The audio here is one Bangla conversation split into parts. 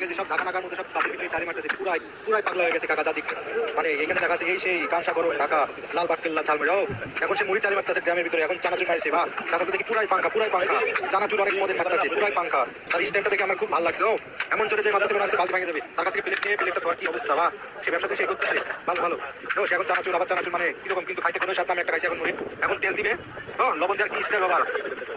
গেছে মারতেছে। পুরাই পুরাই পাগলা হয়ে মানে এখানে দেখা যাচ্ছে এই সেই কাঁসা গরম ঢাকা, লাল বাক্কেল্লা ঝালমুড়ি ও এখন সে মুড়ি চালি মারতেছে গ্রামের ভিতরে, এখন চানাচুর মারছে, বা পুরাই পাঙ্কা পুরাই পাঙ্কা চানাচুর অনেক পুরাই পাঙ্কা তার স্টাইলটা দেখে আমার খুব ভালো লাগছে ও এমন চলে যে মাদ্রাসা যাবে। তার কি অবস্থা, বা সে ব্যবসা সে করতেছে। ভালো ভালো। ও এখন চানাচুর, আবার চানাচুর মানে কীরকম কিন্তু খাইতে কোনো সাথে আমি এখন তেল দিবে, ও, লবণ দেওয়ার কি স্টাইল বাবা?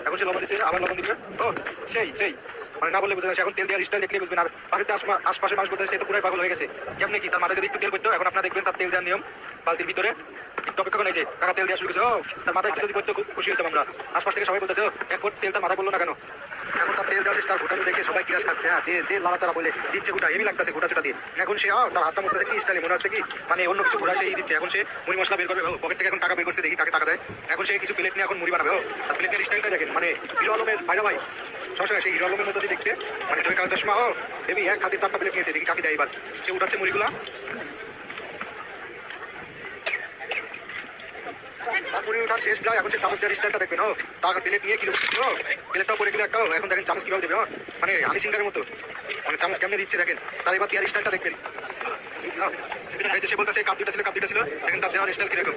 এখন সে লবণ দিছে, আবার লবণ দিবে। ও, সেই সেই। মানে না বললে বুঝে এখন তেল দেওয়ার স্টাইল দেখলে বুঝবেন। আর বাড়িতে আশপাশে মানুষ বলতে সে তো পুরাই পাগল হয়ে গেছে। কেমনি কি, তার মাথায় যদি একটু তেল করতো এখন আপনারা দেখবেন তার তেল দেওয়ার নিয়ম। বালতির ভিতরে অপেক্ষা করে কাকা তেল দেওয়া শুরু করেছে, ও, তার মাথায় একটু যদি করতো খুব খুশি হতাম আমরা। আশপাশ থেকে সবাই বলতেছে এক তেল তার মাথায় বলল না কেন? তেল দেওয়া তার ঘোটানো দেখে সবাই কিরাস খাচ্ছে। হ্যাঁ যে তেল লাড়াচাড়া বলে, দিচ্ছে গোটা হেমি লাগতেছে গোটা চোটা দিয়ে। এখন সে তার হাতটা মস্তাছে কি স্টাইলে মনে হচ্ছে কি? মানে অন্য কিছু ঘোরা সেই দিচ্ছে। এখন সে মুড়ি মশলা বের করবে পকেট থেকে এখন টাকা বের করছে, দেখি তাকে টাকা দেয়। এখন সে কিছু প্লেট নিয়ে এখন মুড়ি বানাবে তার প্লেটের স্টাইলটা দেখেন। মানে হিরো আলমের, ভাইরা ভাই সবসময় সেই হিরো আলমের মতো দেখতে। মানে জয় কাল চশমা, ও হেবি এক হাতে চারটা প্লেট নিয়েছে, দেখি কাকে দেয় এবার। সে উঠাচ্ছে মুড়িগুলা। ওঠার শেষ প্রায়, এখন সে চামচ দেওয়ার স্টাইলটা দেখবেন ও টাকা প্লেট নিয়ে কিলো ও পরে গেলে একটা এখন দেখেন চামচ কীভাবে দেবে মানে আমি সিঙ্গারের মতো। মানে চামচ কেমনে দিচ্ছে, দেখেন। তার এবার দেওয়ার স্টাইলটা দেখবেন। এই যে সে বলতেছে কাপ দুটা ছিল কাপ দুটা ছিল। দেখেন তার দেওয়ার স্টাইল কীরকম।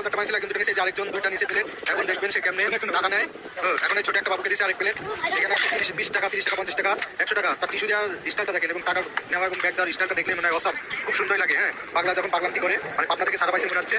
টোটাল চারটা মাইছিল একজন দুটো নিয়েছে আরেকজন দুইটা নিচে পেলে এখন দেখবেন সে কেমনে টাকা নেয়। এখন ছোট একটা বাবুকে দিয়েছে আরেক প্লেট এখানে তিরিশ, বিশ টাকা, তিরিশ টাকা, পঞ্চাশ টাকা, একশো টাকা, তার টিস্যু দেওয়ার স্টাইলটা দেখেন এবং টাকা নেওয়া এবং ব্যাগ দেওয়ার স্টাইলটা দেখলে মনে হয় অসাম খুব সুন্দর লাগে হ্যাঁ পাগলা যখন পাগলান্তি করে মানে পাবনা থেকে সারা পাইছে মনে হচ্ছে।